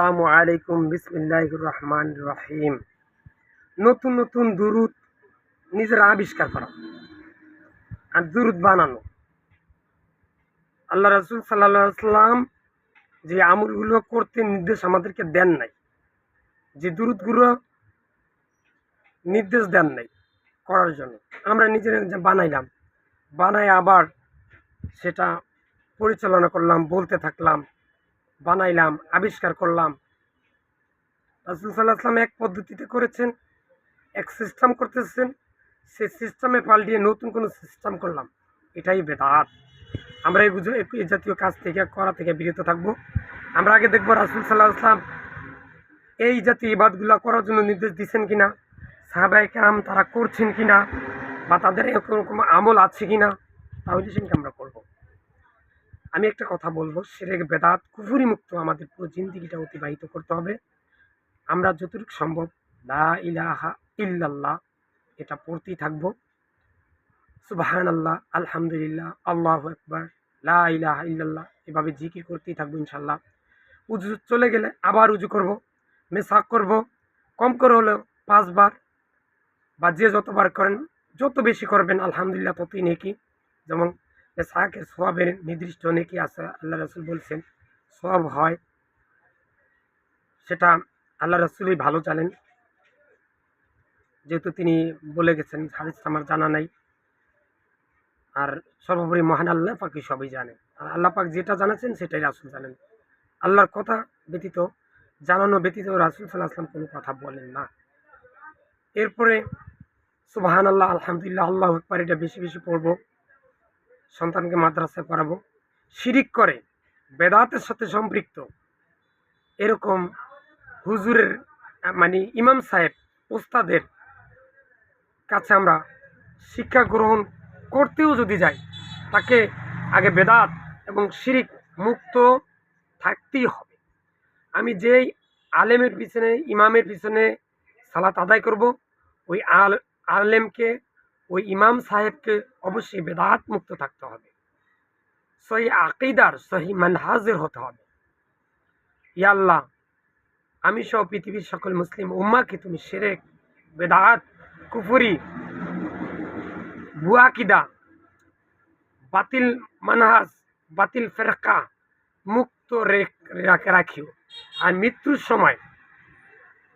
আসসালামু আলাইকুম বিসমিল্লাহ রহমান রহিম। নতুন নতুন দুরুদ নিজেরা আবিষ্কার করা। আর দুরুদ বানানো। আল্লাহ রসুল সাল্লা সাল্লাম যে আমলগুলো করতে নির্দেশ আমাদেরকে দেন নাই, যে দুরুদগুলো নির্দেশ দেন নাই করার জন্য, আমরা নিজেরা বানাইলাম বানাই আবার সেটা পরিচালনা করলাম, বলতে থাকলাম। বানাইলাম, আবিষ্কার করলাম। রাসুল সাল্লাহ আসলাম এক পদ্ধতিতে করেছেন, এক সিস্টেম করতেছেন সেই সিস্টেমে পাল্টিয়ে নতুন কোনো সিস্টেম করলাম। এটাই বেদাত। আমরা এই এই জাতীয় কাজ থেকে, করা থেকে বিরত থাকব। আমরা আগে দেখব রাসুল সাল্লাহ আসলাম এই জাতীয় ইবাদগুলো করার জন্য নির্দেশ দিচ্ছেন কিনা সাহাবাই কেরাম তারা করছেন কিনা, বা তাদের এরকম আমল আছে কিনা, তাহলে সেটাকে আমরা আমি একটা কথা বলব সেরেক বেদাত কুফুরি মুক্ত আমাদের পুরো জিন্দিগিটা অতিবাহিত করতে হবে। আমরা যতটুকু সম্ভব লা ইলাহা ইল্লাল্লাহ এটা পড়তেই থাকব। সুবাহান আল্লাহ আলহামদুলিল্লাহ, আল্লাহ একবার লা ইলাহা ইল্লাল্লাহ, এভাবে জিকির করতেই থাকব ইনশাল্লাহ। উজু চলে গেলে আবার উজু করব, মেসাক করব, কম করে হলেও পাঁচবার বা যে যতবার করেন, যত বেশি করবেন, আলহামদুলিল্লাহ, ততই নেকি। যেমন সাকের সোয়াবের নির্দিষ্ট অনেকই আছে, আল্লাহ রসুল বলছেন, সোয়াব হয়, সেটা আল্লাহ রসুলই ভালো জানেন। যেহেতু তিনি বলে গেছেন হাদিস আমার জানা নাই। আর সর্বোপরি মহান আল্লাহ পাকি সবই জানেন আর আল্লাহ পাক যেটা জানাচ্ছেন, সেটাই রাসুল জানেন। আল্লাহর কথা ব্যতীত, জানানো ব্যতীত রাসুল সাল্লাহ আসলাম কোনো কথা বলেন না। এরপরে সুবাহান আল্লাহ আলহামদুলিল্লাহ, আল্লাহ একবার এটা বেশি বেশি পড়ব। সন্তানকে মাদ্রাসায় পড়াবো। শিরিক করে, বেদাতের সাথে সম্পৃক্ত। এরকম হুজুরের মানে ইমাম সাহেব ওস্তাদের কাছে আমরা শিক্ষা গ্রহণ করতেও যদি যাই, তাকে আগে বেদাত এবং শিরিক মুক্ত থাকতেই হবে। আমি যেই আলেমের পিছনে, ইমামের পিছনে সালাত আদায় করব, ওই আল, আলেমকে ওই ইমাম সাহেবকে অবশ্যই বেদাত মুক্ত থাকতে হবে। সহি আকিদার, সহি মানহাজের হতে হবে। ইয়াল্লাহ আমি সহ পৃথিবীর সকল মুসলিম উম্মাকে তুমি সেরেক, বেদাত, কুফুরি বুয়াকিদা বাতিল মানহাজ, বাতিল ফেরকা মুক্ত রেখে, রাখিও। আর মৃত্যুর সময়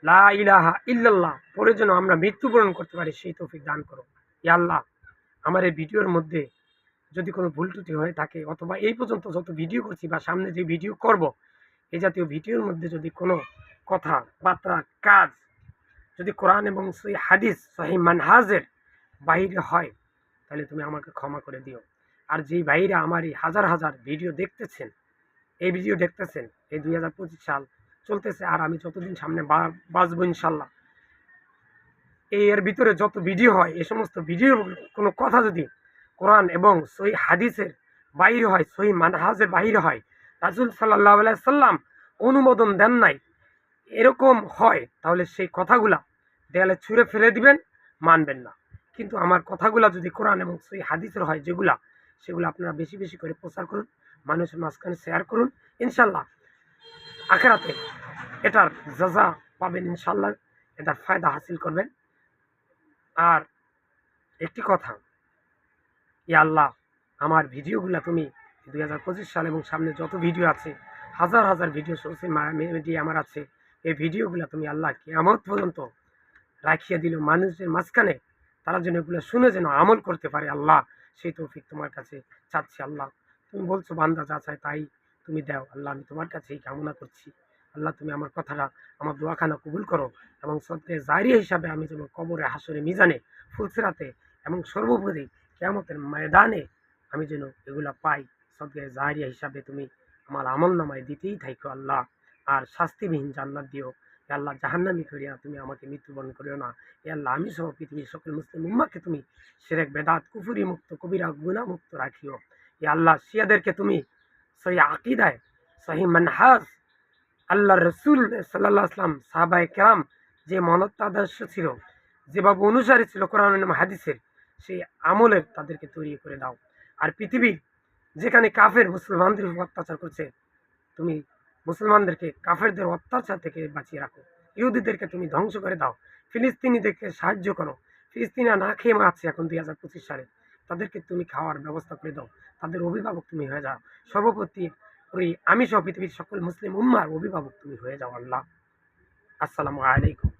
লা ইলাহা ইল্লাল্লাহ, পরে যেন আমরা মৃত্যুবরণ করতে পারি, সেই তৌফিক দান করো। আল্লাহ, আমার এই ভিডিওর মধ্যে যদি কোনো ভুল ত্রুটি হয়ে থাকে অথবা এই পর্যন্ত যত ভিডিও করছি বা সামনে যে ভিডিও করব এই জাতীয় ভিডিওর মধ্যে যদি কোনো কথা, বার্তা, কাজ যদি কোরআন এবং সেই হাদিস, সহি মানহাজের বাইরে হয়, তাহলে তুমি আমাকে ক্ষমা করে দিও। আর যেই বাইরে আমার এই হাজার হাজার ভিডিও দেখতেছেন, এই ভিডিও দেখতেছেন, এই দুই হাজার পঁচিশ সাল চলতেছে আর আমি যতদিন সামনে বাঁচবো ইনশাল্লাহ এর ভিতরে যত ভিডিও হয় এই সমস্ত ভিডিওর কোনো কথা যদি কোরআন এবং সই হাদিসের বাইরে হয় সই মানহাজের বাইরে হয় রাজুল সাল্লাহ সাল্লাম অনুমোদন দেন নাই, এরকম হয়, তাহলে সেই কথাগুলা দেয়ালে ছুঁড়ে ফেলে দিবেন, মানবেন না। কিন্তু আমার কথাগুলা যদি কোরআন এবং সই হাদিসের হয়, যেগুলা, সেগুলো আপনারা বেশি বেশি করে প্রচার করুন, মানুষের মাঝখানে শেয়ার করুন ইনশাল্লাহ আখেরাতে এটার যাজা পাবেন ইনশাল্লাহ এটার ফায়দা হাসিল করবেন। আর একটি কথা ই আল্লাহ, আমার ভিডিওগুলো তুমি দুই হাজার পঁচিশ সাল এবং সামনে যত ভিডিও আছে, হাজার হাজার ভিডিও সোশ্যাল মিডিয়া আমার আছে, এই ভিডিওগুলো তুমি আল্লাহ কেমন পর্যন্ত রাখিয়ে দিল। মানুষের মাঝখানে তারা যেন এগুলো শুনে যেন আমল করতে পারে আল্লাহ, সেই তৌফিক তোমার কাছে চাচ্ছি আল্লাহ। তুমি বলছো, বান্দা যা চায় তাই তুমি দাও, আল্লাহ আমি তোমার কাছে এই কামনা করছি। আল্লাহ তুমি আমার কথাটা, আমার দোয়াখানা কবুল করো এবং সত্যি জারি হিসাবে আমি যেন কবরে হাসরে মিজানে, ফুলসেরাতে এবং সর্বোপরি কেমতের ময়দানে আমি যেন এগুলা পাই। সত্যি জাহারিয়া হিসাবে তুমি আমার আমল নামায় দিতেই থাইকো আল্লাহ। আর শাস্তিবিহীন জান্নাত দিও। আল্লাহ, জাহান্নামি করিয়া তুমি আমাকে মৃত্যুবরণ করিও না। এ আল্লাহ, আমি সহ পৃথিবীর সকল মুসলিম উম্মাকে তুমি সেরেক, বেদাত, কুফুরি মুক্ত, কবিরা গুণা মুক্ত রাখিও। এ আল্লাহ, শিয়াদেরকে তুমি সহি আকিদায়, সহি মানহাজ আল্লাহ রসুল সাল্লাহ আসলাম সাহাবাই কেরাম যে মনত্বাদর্শ ছিল যেভাবে অনুসারী ছিল কোরআন হাদিসের, সেই আমলের তাদেরকে তৈরি করে দাও। আর পৃথিবী যেখানে কাফের মুসলমানদের অত্যাচার করছে, তুমি মুসলমানদেরকে কাফেরদের অত্যাচার থেকে বাঁচিয়ে রাখো। ইহুদিদেরকে তুমি ধ্বংস করে দাও। ফিলিস্তিনিদেরকে সাহায্য করো। ফিলিস্তিনা না খেয়ে মারছে এখন দুই হাজার পঁচিশ সালে। তাদেরকে তুমি খাওয়ার ব্যবস্থা করে দাও। তাদের অভিভাবক তুমি হয়ে যাও। সর্বপ্রতি করি। আমি সহ পৃথিবীর সকল মুসলিম উম্মার অভিভাবক তুমি হয়ে যাও আল্লাহ। আসসালামু আলাইকুম।